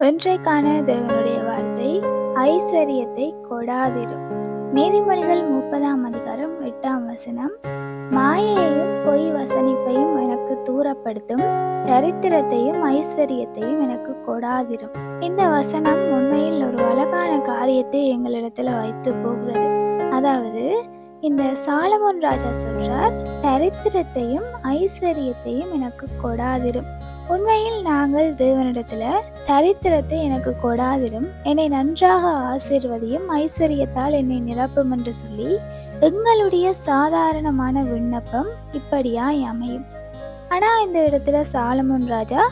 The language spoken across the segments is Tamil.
ஒன்றைக்கான தேவனுடைய வார்த்தை ஐஸ்வர்யத்தை கொடாதிரும் நீதிமொழிகள் முப்பதாம் அதிகாரம் எட்டாம் வசனம் மாயையையும் பொய் வசனிப்பையும் எனக்கு தூரப்படுத்தும் தரித்திரத்தையும் ஐஸ்வர்யத்தையும் எனக்கு கொடாதிரும் இந்த வசனம் உண்மையில் ஒரு அழகான காரியத்தை எங்களிடத்துல வைத்து போகிறது. அதாவது இந்த சாலமோன் ராஜா சொல்றார் தரித்திரத்தையும் ஐஸ்வர்யத்தையும் எனக்கு கொடாதிரும். உண்மையில் நாங்கள் தேவனிடத்துல தரித்திரத்தை எனக்கு கொடாதிரும். என்னை நன்றாக ஆசீர்வதியும் ஐஸ்வர்யத்தால் என்னை நிரப்பும் என்று சொல்லி எங்களுடைய சாதாரணமான விண்ணப்பம் இப்படியாய் அமையும். ஆனா இந்த இடத்துல சாலமோன் ராஜா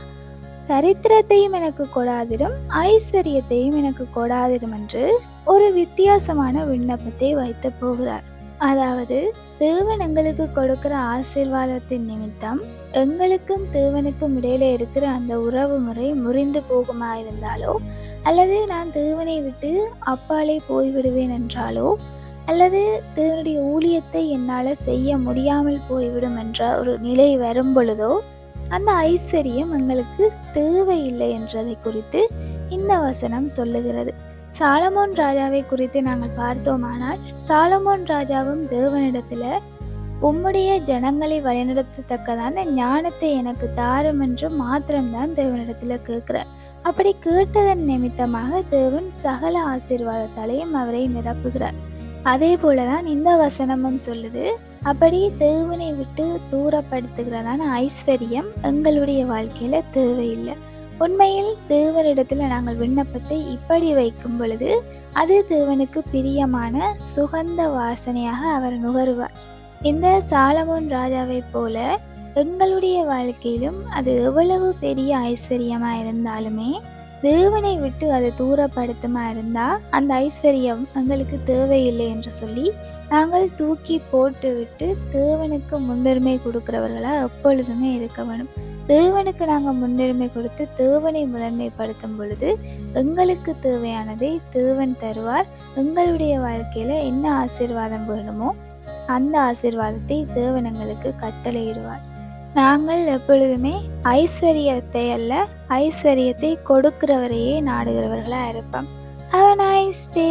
தரித்திரத்தையும் எனக்கு கொடாதிரும் ஐஸ்வர்யத்தையும் எனக்கு கொடாதிரும் என்று ஒரு வித்தியாசமான விண்ணப்பத்தை வைத்து போகிறார். அதாவது தேவன் எங்களுக்கு கொடுக்கிற ஆசீர்வாதத்தின் நிமித்தம் எங்களுக்கும் தேவனுக்கும் இடையில இருக்கிற அந்த உறவு முறை முறிந்து போகுமா இருந்தாலோ அல்லது நான் தேவனை விட்டு அப்பாலே போய்விடுவேன் என்றாலோ அல்லது தேவனுடைய ஊழியத்தை என்னால் செய்ய முடியாமல் போய்விடும் என்ற ஒரு நிலை வரும் பொழுதோ அந்த ஐஸ்வர்யம் எங்களுக்கு தேவையில்லை என்றதை குறித்து இந்த வசனம் சொல்லுகிறது. சாலமோன் ராஜாவை குறித்து நாங்கள் பார்த்தோமானால் சாலமோன் ராஜாவும் தேவனிடத்துல உம்முடைய ஜனங்களை வழிநடத்தத்தக்கதான ஞானத்தை எனக்கு தாரும் என்று மாத்திரம்தான் தேவனிடத்துல கேட்கிறார் அப்படி கேட்டதன் நிமித்தமாக தேவன் சகல ஆசீர்வாதத்தாலையும் அவரை நிரப்புகிறார். அதே போலதான் இந்த வசனமும் சொல்லுது அப்படி தேவனை விட்டு தூரப்படுத்துகிறதான ஐஸ்வர்யம் எங்களுடைய வாழ்க்கையில தேவையில்லை. உண்மையில் தேவனிடத்தில் நாங்கள் விண்ணப்பத்தை இப்படி வைக்கும் பொழுது அது தேவனுக்கு பிரியமான சுகந்த வாசனையாக அவர் நுகர்வார். இந்த சாலமோன் ராஜாவைப் போல எங்களுடைய வாழ்க்கையிலும் அது எவ்வளவு பெரிய ஐஸ்வர்யமா இருந்தாலுமே தேவனை விட்டு அதை தூரப்படுத்துமா இருந்தா அந்த ஐஸ்வர்யம் எங்களுக்கு தேவையில்லை என்று சொல்லி நாங்கள் தூக்கி போட்டுவிட்டு தேவனுக்கு முன்னுரிமை கொடுக்கிறவர்களா எப்பொழுதுமே இருக்க வேணும். தேவனுக்கு நாங்கள் முன்னுரிமை கொடுத்து தேவனை முதன்மைப்படுத்தும் பொழுது எங்களுக்கு தேவையானதை தேவன் தருவார். எங்களுடைய வாழ்க்கையில் என்ன ஆசீர்வாதம் வேணுமோ அந்த ஆசீர்வாதத்தை தேவன் எங்களுக்கு கட்டளையிடுவார். நாங்கள் எப்பொழுதுமே ஐஸ்வர்யத்தை அல்ல ஐஸ்வர்யத்தை கொடுக்கிறவரையே நாடுகிறவர்களாக இருப்போம். Have nice day